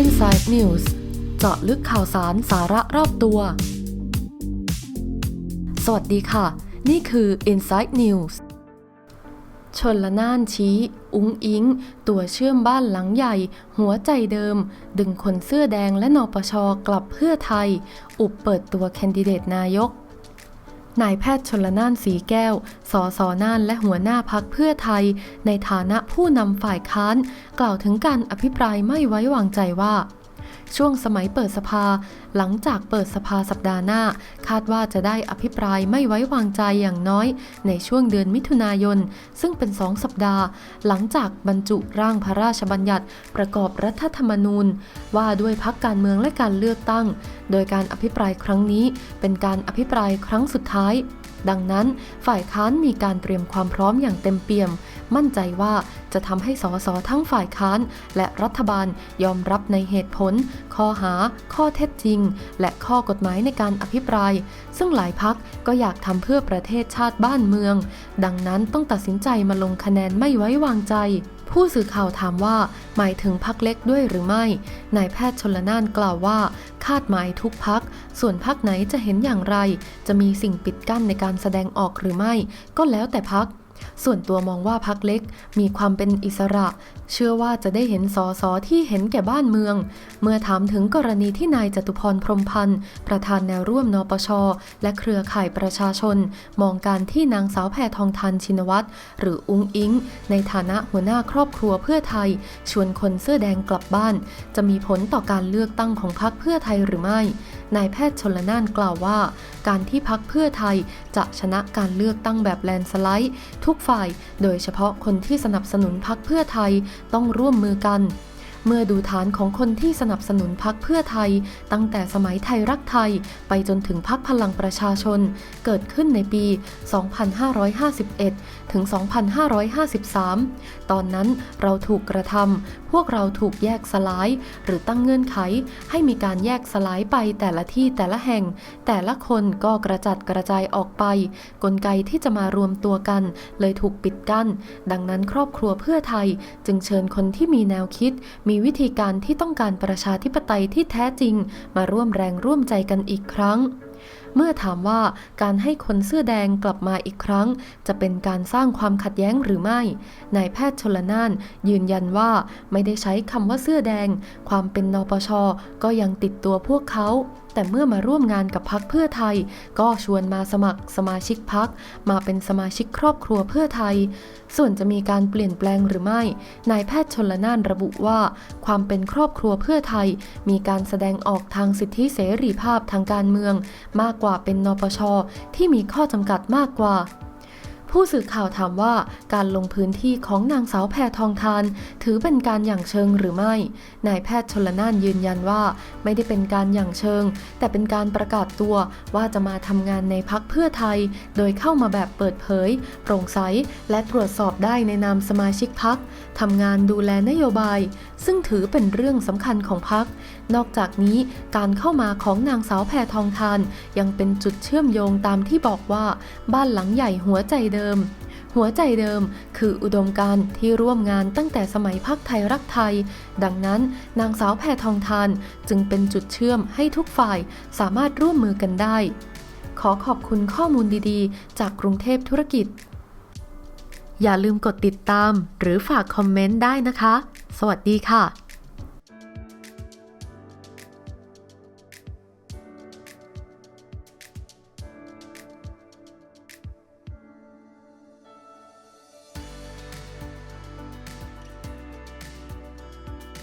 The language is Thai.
Inside News เจาะลึกข่าวสารสาระรอบตัว สวัสดีค่ะ นี่คือ Inside News ชนละนานชี้ อุ้งอิง ตัวเชื่อมบ้านหลังใหญ่ หัวใจเดิม ดึงคนเสื้อแดงและนปชกลับเพื่อไทย อุบเปิดตัวแคนดิเดตนายก นายแพทย์ชนละนานสีแก้ว สสน่านและหัวหน้าพักเพื่อไทย ในฐานะผู้นำฝ่ายค้าน กล่าวถึงการอภิปรายไม่ไว้วางใจว่า ช่วงสมัยเปิดสภา หลังจากเปิดสภาสัปดาห์หน้า คาดว่าจะได้อภิปรายไม่ไว้วางใจอย่างน้อย ในช่วงเดือนมิถุนายน ซึ่งเป็นสองสัปดาห์ หลังจากบรรจุร่างพระราชบัญญัติ ประกอบรัฐธรรมนูญ ว่าด้วยพักการเมืองและการเลือกตั้ง โดยการอภิปรายครั้งนี้เป็นการอภิปรายครั้งสุดท้าย ดังนั้นฝ่ายค้านมีการเตรียมความพร้อมอย่างเต็มเปี่ยม มั่นใจว่าจะทำให้สสทั้งฝ่ายค้าน และรัฐบาลยอมรับในเหตุผล ข้อหา ข้อเท็จจริง และข้อกฎหมายในการอภิปราย ซึ่งหลายพักก็อยากทำเพื่อประเทศชาติบ้านเมือง ดังนั้นต้องตัดสินใจมาลงคะแนนไม่ไว้วางใจ ผู้สื่อข่าวถามว่าหมายถึงพักเล็กด้วยหรือไม่ นายแพทย์ชนละนานกล่าวว่า คาดหมายทุกพัก ส่วนพักไหนจะเห็นอย่างไร จะมีสิ่งปิดกั้นในการแสดงออกหรือไม่ ก็แล้วแต่พัก ส่วนตัวมองว่าพักเล็กมีความเป็นอิสระ เชื่อว่าจะได้เห็นสอสอที่เห็นแก่บ้านเมือง เมื่อถามถึงกรณีที่นายจตุพรพรมพันธ์ ประธานแนวร่วมนปช และเครือข่ายประชาชน มองการที่นางสาวแพทองทานชินวัตรหรืออุ้งอิง ในฐานะหัวหน้าครอบครัวเพื่อไทย ชวนคนเสื้อแดงกลับบ้าน จะมีผลต่อการเลือกตั้งของพรรคเพื่อไทยหรือไม่ นายแพทย์ชนละนานกล่าวว่า การที่พักเพื่อไทยจะชนะการเลือกตั้งแบบแลนสไลด์ ทุกฝ่าย โดยเฉพาะคนที่สนับสนุนพักเพื่อไทยต้องร่วมมือกัน เมื่อดูฐานของคนที่สนับสนุนพักเพื่อไทย ตั้งแต่สมัยไทยรักไทย ไปจนถึงพักพลังประชาชน เกิดขึ้นในปี 2551 ถึง 2553 ตอนนั้นเราถูกกระทำพวกเราถูกแยกสลาย หรือตั้งเงื่อนไข ให้มีการแยกสลายไปแต่ละที่แต่ละแห่ง แต่ละคนก็กระจัดกระจายออกไป กลไกที่จะมารวมตัวกัน เลยถูกปิดกั้น ดังนั้นครอบครัวเพื่อไทยจึงเชิญคนที่มีแนวคิดมีีวิธีการที่ต้องการประชาธิปไตยที่แท้จริง มาร่วมแรงร่วมใจกันอีกครั้ง เมื่อถามว่าการให้คนเสื้อแดงกลับมาอีกครั้ง จะเป็นการสร้างความขัดแย้งหรือไม่ นายแพทย์ชลนาน ยืนยันว่าไม่ได้ใช้คำว่าเสื้อแดง ความเป็นนปชก็ยังติดตัวพวกเขา แต่เมื่อมาร่วมงานกับพักเพื่อไทย ก็ชวนมาสมัครสมาชิกพัก มาเป็นสมาชิกครอบครัวเพื่อไทย ส่วนจะมีการเปลี่ยนแปลงหรือไม่ นายแพทย์ชนละนานระบุว่า ความเป็นครอบครัวเพื่อไทย มีการแสดงออกทางสิทธิเสรีภาพทางการเมือง มากกว่าเป็นนปชที่มีข้อจำกัดมากกว่า ผู้สื่อข่าวถามว่าการลงพื้นที่ของนางสาวแพทองทาน ถือเป็นการหยั่งเชิงหรือไม่ นายแพทย์ชนละนานยืนยันว่า ไม่ได้เป็นการหยั่งเชิง แต่เป็นการประกาศตัวว่าจะมาทำงานในพักเพื่อไทย โดยเข้ามาแบบเปิดเผย โปร่งใส และตรวจสอบได้ในนามสมาชิกพักทำงานดูแลนโยบาย ซึ่งถือเป็นเรื่องสำคัญของพัก นอกจากนี้การเข้ามาของนางสาวแพทองทาน ยังเป็นจุดเชื่อมโยงตามที่บอกว่า บ้านหลังใหญ่หัวใจเดิม หัวใจเดิมคืออุดมการณ์ที่ร่วมงานตั้งแต่สมัยพักไทยรักไทย ดังนั้นนางสาวแพทองทานจึงเป็นจุดเชื่อมให้ทุกฝ่ายสามารถร่วมมือกันได้ ขอขอบคุณข้อมูลดีๆ จากกรุงเทพธุรกิจ อย่าลืมกดติดตามหรือฝากคอมเมนต์ได้นะคะ สวัสดีค่ะ